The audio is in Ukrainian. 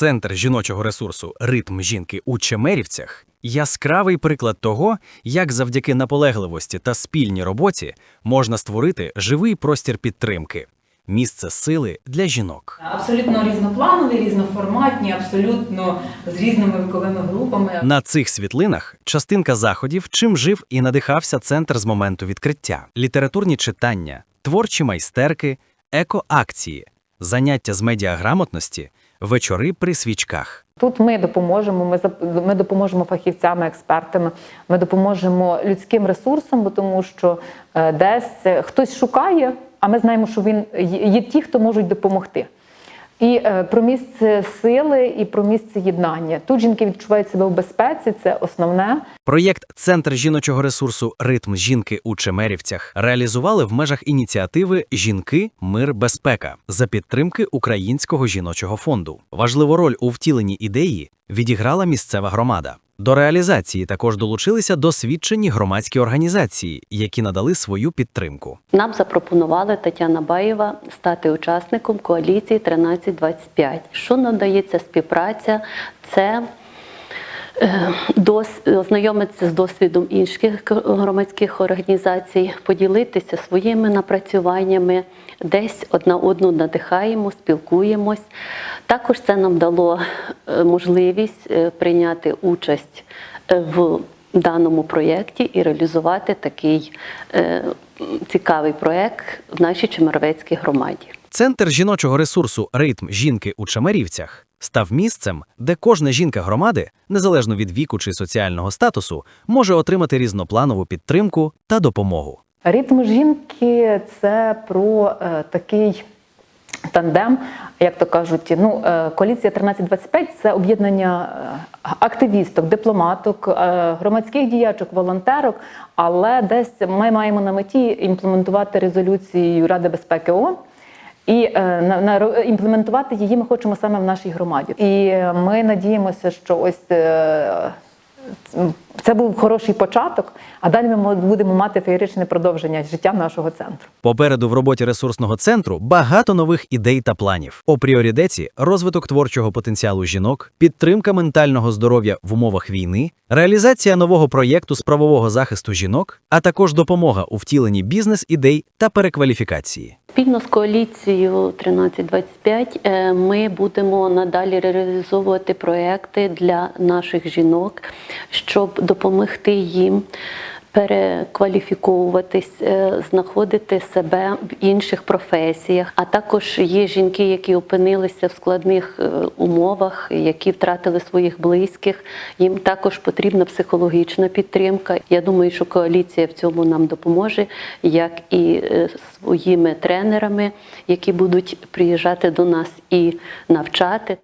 Центр жіночого ресурсу Ритм жінки у Чемерівцях яскравий приклад того, як завдяки наполегливості та спільній роботі можна створити живий простір підтримки, місце сили для жінок. Абсолютно різнопланові, різноформатні, абсолютно з різними віковими групами. На цих світлинах частинка заходів, чим жив і надихався центр з моменту відкриття: літературні читання, творчі майстерки, екоакції, заняття з медіаграмотності, вечори при свічках. Тут ми допоможемо. Ми ми допоможемо фахівцями, експертами. Ми допоможемо людським ресурсом, бо тому що е, десь е, хтось шукає, а ми знаємо, що він є ті, хто можуть допомогти. І е, про місце сили, і про місце єднання. Тут жінки відчувають себе в безпеці. Це основне. Проєкт Центр жіночого ресурсу Ритм жінки у Чемерівцях реалізували в межах ініціативи Жінки, мир, безпека за підтримки Українського жіночого фонду. Важливу роль у втіленні ідеї відіграла місцева громада. До реалізації також долучилися досвідчені громадські організації, які надали свою підтримку. Нам запропонували Тетяна Баєва стати учасником коаліції 1325. Що надається співпраця? Це ознайомитися з досвідом інших громадських організацій, поділитися своїми напрацюваннями, десь одна одну надихаємо, спілкуємось. Також це нам дало е, можливість е, прийняти участь е, в даному проєкті і реалізувати такий е, цікавий проєкт в нашій Чемеровецькій громаді. Центр жіночого ресурсу Ритм жінки у Чемерівцях став місцем, де кожна жінка громади, незалежно від віку чи соціального статусу, може отримати різнопланову підтримку та допомогу. Ритм жінки це про е, такий тандем, як то кажуть, ну е, коаліція 1325 – це об'єднання е, активісток, дипломаток, е, громадських діячок, волонтерок. Але десь ми маємо на меті імплементувати резолюцію Ради безпеки ООН. І е, на, на імплементувати її ми хочемо саме в нашій громаді. І е, ми надіємося, що ось е, це був хороший початок, а далі ми будемо мати феєричне продовження життя нашого центру. Попереду в роботі ресурсного центру багато нових ідей та планів. У пріоритеті розвиток творчого потенціалу жінок, підтримка ментального здоров'я в умовах війни, реалізація нового проєкту з правового захисту жінок, а також допомога у втіленні бізнес-ідей та перекваліфікації. Спільно з коаліцією 1325 е, ми будемо надалі реалізовувати проекти для наших жінок, щоб допомогти їм перекваліфіковуватись, е, знаходити себе в інших професіях. А також є жінки, які опинилися в складних е, умовах, які втратили своїх близьких. Їм також потрібна психологічна підтримка. Я думаю, що коаліція в цьому нам допоможе, як і е, своїми тренерами, які будуть приїжджати до нас і навчати.